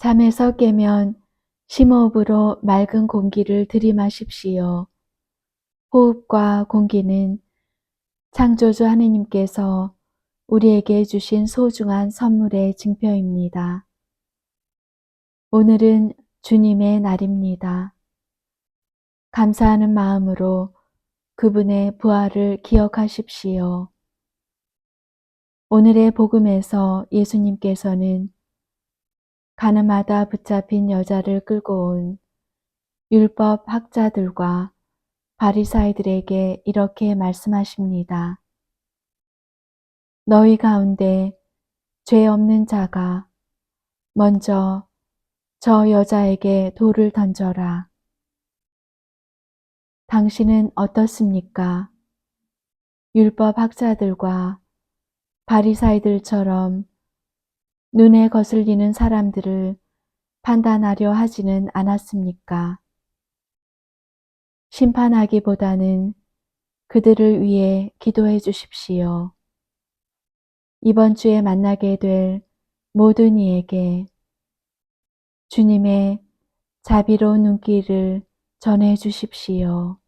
잠에서 깨면 심호흡으로 맑은 공기를 들이마십시오. 호흡과 공기는 창조주 하느님께서 우리에게 주신 소중한 선물의 증표입니다. 오늘은 주님의 날입니다. 감사하는 마음으로 그분의 부활을 기억하십시오. 오늘의 복음에서 예수님께서는 가늠하다 붙잡힌 여자를 끌고 온 율법 학자들과 바리사이들에게 이렇게 말씀하십니다. 너희 가운데 죄 없는 자가 먼저 저 여자에게 돌을 던져라. 당신은 어떻습니까? 율법 학자들과 바리사이들처럼 눈에 거슬리는 사람들을 판단하려 하지는 않았습니까? 심판하기보다는 그들을 위해 기도해 주십시오. 이번 주에 만나게 될 모든 이에게 주님의 자비로운 눈길을 전해 주십시오.